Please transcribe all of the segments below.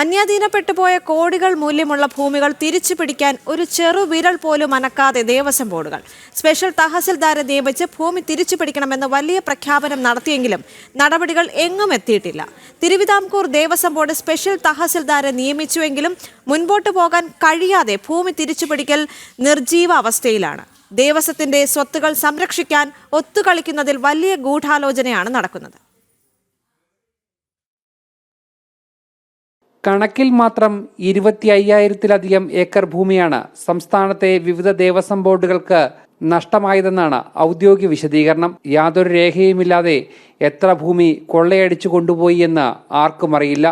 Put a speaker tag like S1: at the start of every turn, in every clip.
S1: അന്യാധീനപ്പെട്ടു പോയ കോടികൾ മൂല്യമുള്ള ഭൂമികൾ തിരിച്ചു പിടിക്കാൻ ഒരു ചെറു വിരൽ പോലും അനക്കാതെ ദേവസ്വം ബോർഡുകൾ. സ്പെഷ്യൽ തഹസിൽദാരെ നിയമിച്ച് ഭൂമി തിരിച്ചു പിടിക്കണമെന്ന് വലിയ പ്രഖ്യാപനം നടത്തിയെങ്കിലും നടപടികൾ എങ്ങും എത്തിയിട്ടില്ല. തിരുവിതാംകൂർ ദേവസ്വം ബോർഡ് സ്പെഷ്യൽ തഹസിൽദാരെ നിയമിച്ചുവെങ്കിലും മുൻപോട്ട് പോകാൻ കഴിയാതെ ഭൂമി തിരിച്ചു പിടിക്കൽ നിർജീവ അവസ്ഥയിലാണ്. ദേവസ്വത്തിന്റെ സ്വത്തുകൾ സംരക്ഷിക്കാൻ ഒത്തുകളിക്കുന്നതിൽ വലിയ ഗൂഢാലോചനയാണ് നടക്കുന്നത്.
S2: കണക്കിൽ മാത്രം ഇരുപത്തി അയ്യായിരത്തിലധികം ഏക്കർ ഭൂമിയാണ് സംസ്ഥാനത്തെ വിവിധ ദേവസ്വം ബോർഡുകൾക്ക് നഷ്ടമായതെന്നാണ് ഔദ്യോഗിക വിശദീകരണം. യാതൊരു രേഖയുമില്ലാതെ എത്ര ഭൂമി കൊള്ളയടിച്ചു കൊണ്ടുപോയി എന്ന് ആർക്കും അറിയില്ല.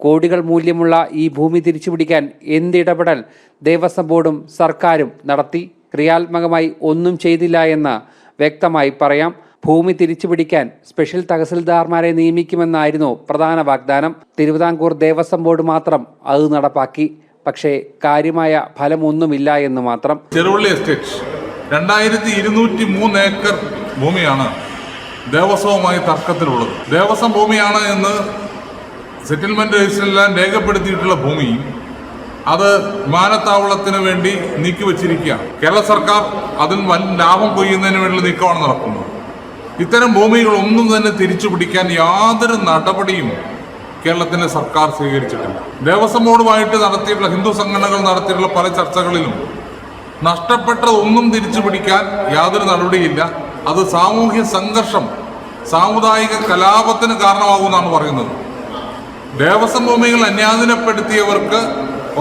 S2: കോടികൾ മൂല്യമുള്ള ഈ ഭൂമി തിരിച്ചുപിടിക്കാൻ എന്തിടപെടൽ ദേവസ്വം ബോർഡും സർക്കാരും നടത്തി. ക്രിയാത്മകമായി ഒന്നും ചെയ്തില്ല എന്ന് വ്യക്തമായി പറയാം. ഭൂമി തിരിച്ചുപിടിക്കാൻ സ്പെഷ്യൽ തഹസിൽദാർമാരെ നിയമിക്കുമെന്നായിരുന്നു പ്രധാന വാഗ്ദാനം. തിരുവിതാംകൂർ ദേവസ്വം ബോർഡ് മാത്രം അത് നടപ്പാക്കി. പക്ഷേ കാര്യമായ ഫലമൊന്നുമില്ല എന്ന് മാത്രം.
S3: ചെറുവള്ളി എസ്റ്റേറ്റ് രണ്ടായിരത്തി ഇരുന്നൂറ്റി മൂന്ന് ഏക്കർ ഭൂമിയാണ് ദേവസ്വവുമായി തർക്കത്തിലുള്ളത്. ദേവസ്വം ഭൂമിയാണ് എന്ന് സെറ്റിൽമെന്റ് രജിസ്റ്ററിലെല്ലാം രേഖപ്പെടുത്തിയിട്ടുള്ള ഭൂമി അത് വിമാനത്താവളത്തിന് വേണ്ടി നീക്കി നീക്കിവച്ചിരിക്കുകയാണ്. കേരള സർക്കാർ അതിൽ വൻ ലാഭം കൊയ്യുന്നതിന് വേണ്ടി നീക്കമാണ് നടക്കുന്നത്. ഇത്തരം ഭൂമികളൊന്നും തന്നെ തിരിച്ചു പിടിക്കാൻ യാതൊരു നടപടിയും കേരളത്തിന്റെ സർക്കാർ സ്വീകരിച്ചിട്ടില്ല. ദേവസ്വം ബോർഡുമായിട്ട് നടത്തിയിട്ടുള്ള ഹിന്ദു സംഘടനകൾ നടത്തിയിട്ടുള്ള പല ചർച്ചകളിലും നഷ്ടപ്പെട്ടതൊന്നും തിരിച്ചു പിടിക്കാൻ യാതൊരു നടപടിയില്ല. അത് സാമൂഹ്യ സംഘർഷം സാമുദായിക കലാപത്തിന് കാരണമാകുമെന്നാണ് പറയുന്നത്. ദേവസ്വം ഭൂമികൾ അന്യാധീനപ്പെടുത്തിയവർക്ക്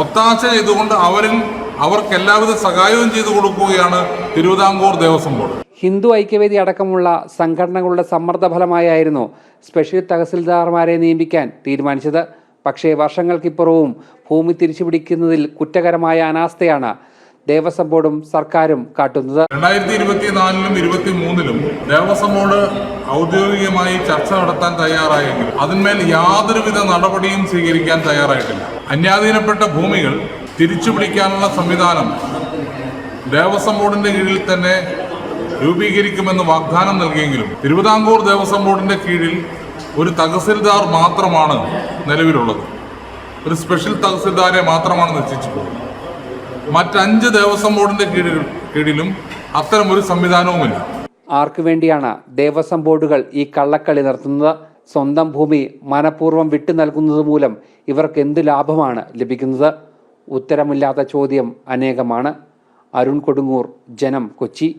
S3: ഒത്താശ ചെയ്തുകൊണ്ട് അവരിൽ അവർക്ക് എല്ലാവിധ സഹായവും ചെയ്തു കൊടുക്കുകയാണ് തിരുവിതാംകൂർ ദേവസ്വം ബോർഡ്.
S2: ഹിന്ദു ഐക്യവേദി അടക്കമുള്ള സംഘടനകളുടെ സമ്മർദ്ദ ഫലമായായിരുന്നു സ്പെഷ്യൽ തഹസിൽദാർമാരെ നിയമിക്കാൻ തീരുമാനിച്ചത്. പക്ഷേ വർഷങ്ങൾക്കിപ്പുറവും ഭൂമി തിരിച്ചുപിടിക്കുന്നതിൽ കുറ്റകരമായ അനാസ്ഥയാണ് ദേവസ്വം ബോർഡും സർക്കാരും കാട്ടുന്നത്.
S3: രണ്ടായിരത്തി ഇരുപത്തിനാലിലും ഇരുപത്തി മൂന്നിലും ദേവസ്വം ബോർഡ് ഔദ്യോഗികമായി ചർച്ച നടത്താൻ തയ്യാറായെങ്കിലും അതിന്മേൽ യാതൊരുവിധ നടപടിയും സ്വീകരിക്കാൻ തയ്യാറായിട്ടില്ല. അന്യാധീനപ്പെട്ട ഭൂമികൾ തിരിച്ചുപിടിക്കാനുള്ള സംവിധാനം ദേവസ്വം ബോർഡിന്റെ കീഴിൽ തന്നെ രൂപീകരിക്കുമെന്ന് വാഗ്ദാനം നൽകിയെങ്കിലും തിരുവിതാംകൂർ ദേവസ്വം ബോർഡിന്റെ കീഴിൽ ഒരു തഹസിൽദാർ മാത്രമാണ് നിലവിലുള്ളത്. ഒരു സ്പെഷ്യൽ തഹസിൽദാരെ മാത്രമാണ് നിശ്ചയിച്ചിട്ടുള്ളത്. മറ്റഞ്ച് ദേവസ്വം ബോർഡിന്റെ കീഴിൽ കീഴിലും അത്തരം ഒരു സംവിധാനവുമില്ല.
S2: ആർക്കു വേണ്ടിയാണ് ദേവസ്വം ബോർഡുകൾ ഈ കള്ളക്കളി നടത്തുന്നത്? സ്വന്തം ഭൂമി മനഃപൂർവം വിട്ടു നൽകുന്നത് മൂലം ഇവർക്ക് എന്ത് ലാഭമാണ് ലഭിക്കുന്നത്? ഉത്തരമില്ലാത്ത ചോദ്യം അനേകമാണ്. അരുൺ കൊടുങ്ങൂർ ജനം കൊച്ചി.